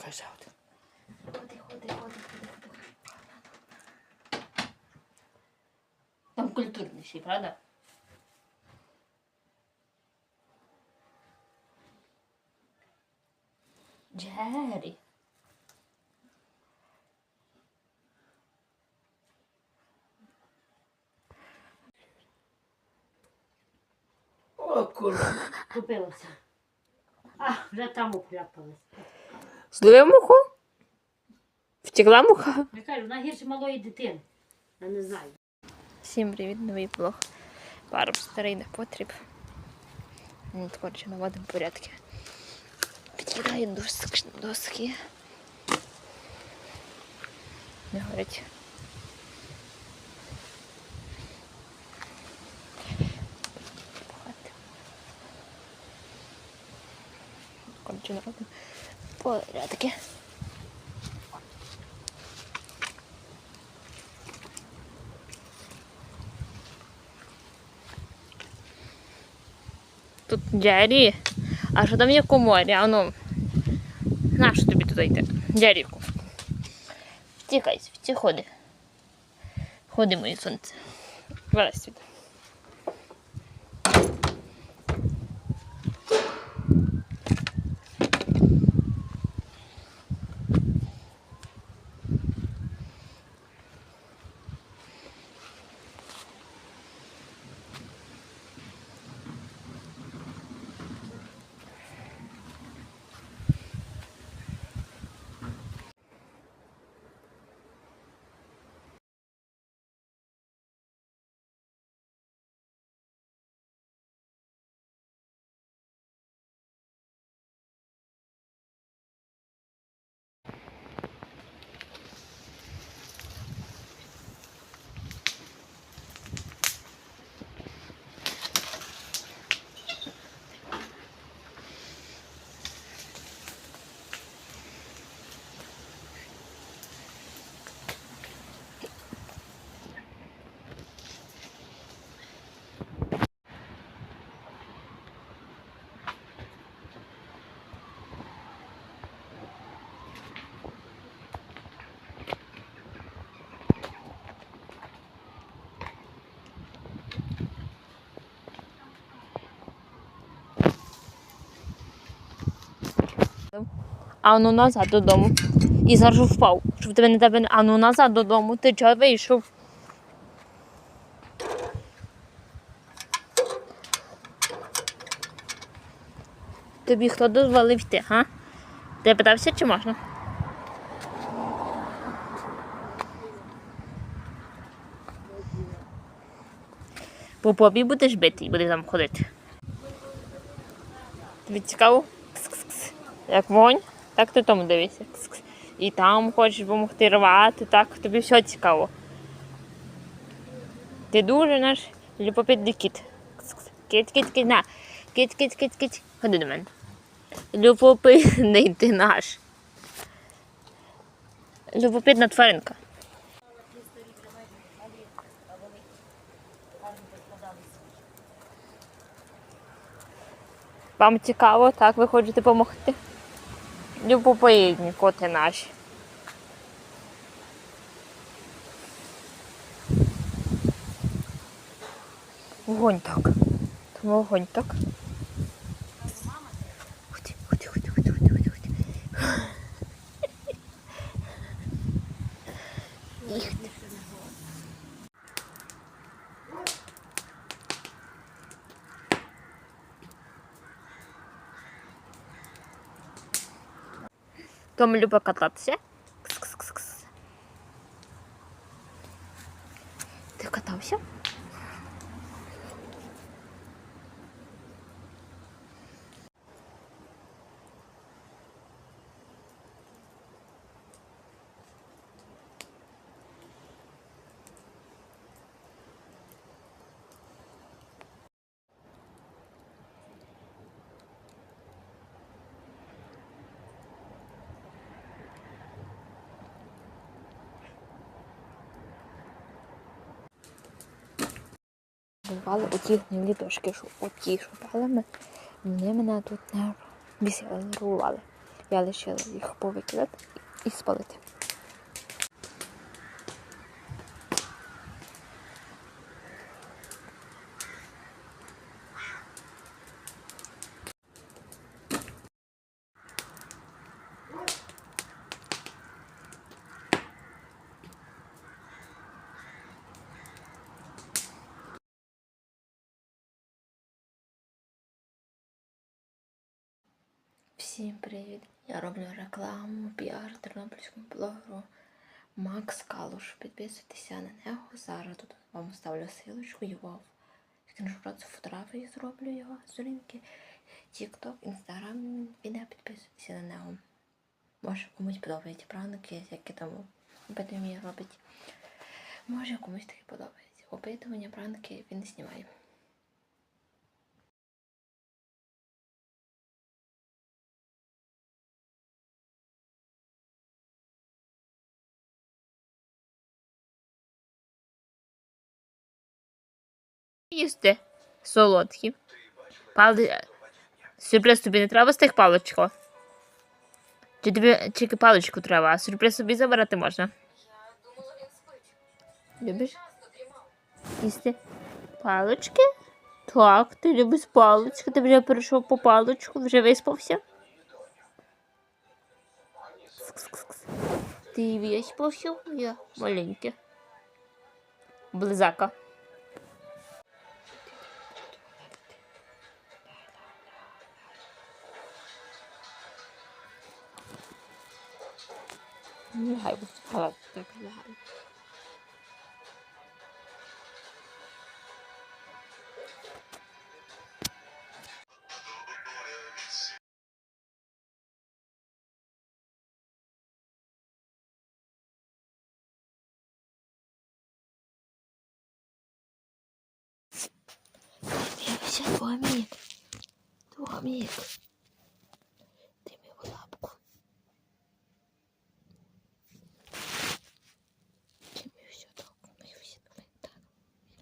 Чекай, ще один. Ходи, ходи, ходи, ходи, ходи. Там культурніший, правда? Джері. О, курва. Купилася. А, вже там упляпалась. Зловив муху? Втекла муха? Я кажу, вона гірше малої дитини. Я не знаю. Всім привіт, новий блог. Пару старий не потріб. Ну, коротше, наводимо порядки. Підкидаю доски, доски. Не горять. Коротше, наводимо порядки. Тут Джері. А що там є коморі? А ну. Нащо тобі туди йти? Джеріку. Втікай, вті ходи. Ходи, моє сонце. Вилазь сюди. А ну назад додому. І зараз впав. Щоб тебе не тебе. не- А ну назад додому. Ти чого вийшов? Тобі хто дозволив йти, га? Ти питався, чи можна? По попі будеш битий, будеш там ходити. Тобі цікаво? Як вогонь, так ти тому дивишся. І там хочеш допомогти рвати, так тобі все цікаво. Ти дуже наш любопитний кіт. Кіт, кіт, кіт, на. Кіт, кіт, кіт, кіт. Ходи до мене. Любопитний ти наш. Любопитна тваринка. Вам цікаво, так, ви хочете допомогти? Любопитні коти наші. Вогонь так. Там вогонь так. Ході, ході, ході, ході, ході, ході. Їхати. Том любить кататися. Бували оті гнилі дошки, що оті, що пали ми, вони мене тут не бісили, нервували. Я лишила їх повикидати і спалити. Всім привіт! Я роблю рекламу, піар тернопільському блогеру Макс Калуш. Підписуйтеся на нього. Зараз тут вам ставлю силочку його. Скріншот з фотографії зроблю його сторінки. TikTok, Instagram, відео підписуйтеся на нього. Може комусь подобаються пранки, які там опитування робить. Може комусь таки подобається. Опитування, пранки він знімає. Їсти солодкі. Пали... Сюрприз тобі не треба з тих паличко? Чи тобі тільки паличку треба, а сюрприз собі забирати можна? Любиш? Їсти палички? Так, ти любиш палички, ти вже перейшов по паличку, вже виспався. Кс-кс-кс. Ти виспався? Я маленький. Близака. Лягай, лягай, так, лягай. Дивися, Томік. Томік. Ти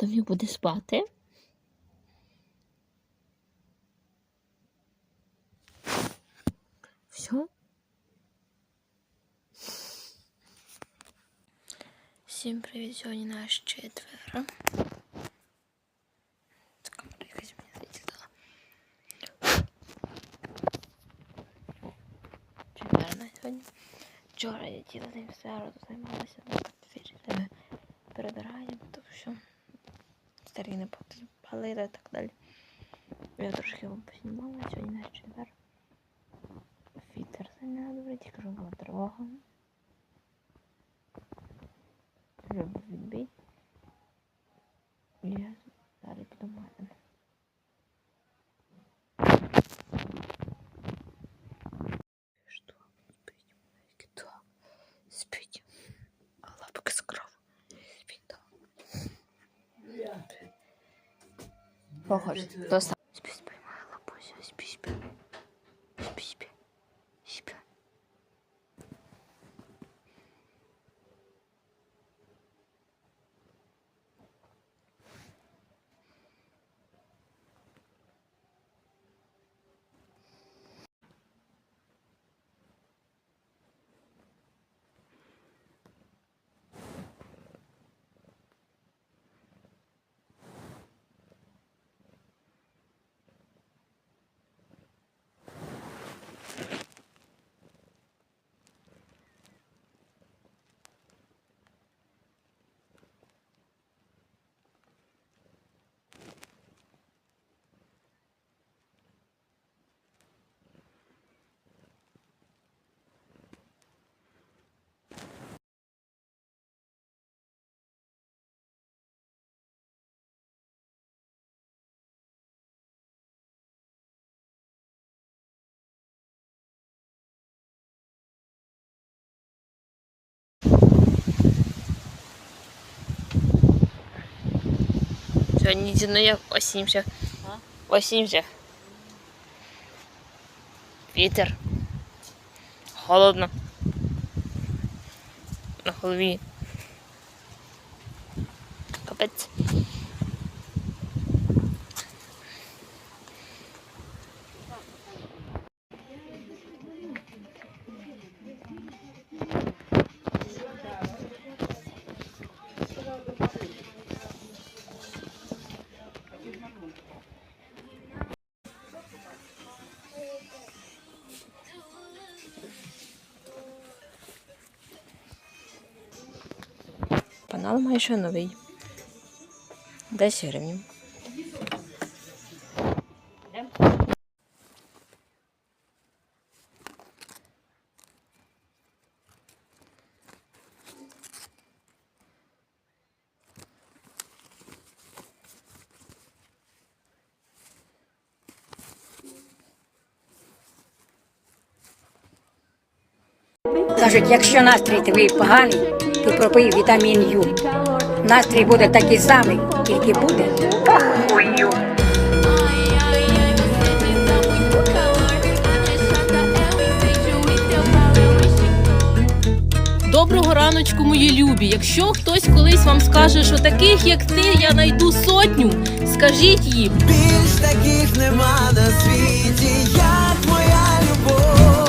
Томік буде спати. Все? Всім привіт, сьогодні наш четверо. Вчора я тіла день все займалася, ну перебираємо, то все. Старі не і так далі. Я трошки вам поснімала, сьогодні наш четвер. Фітер зайняла добре, тільки була тривога. 不好吃，多少？Сьогодні зі мною осінь вже. Осінь вже. Вітер. Холодно. На голові. Капець. Канал майже новий. 10 гривень. Кажуть, якщо настрій твій поганий, ти пропий вітамін Ю. Настрій буде такий самий, тільки буде похую. Доброго раночку, мої любі. Якщо хтось колись вам скаже, що таких, як ти, я найду сотню, скажіть їм. Більш таких нема на світі, як моя любов.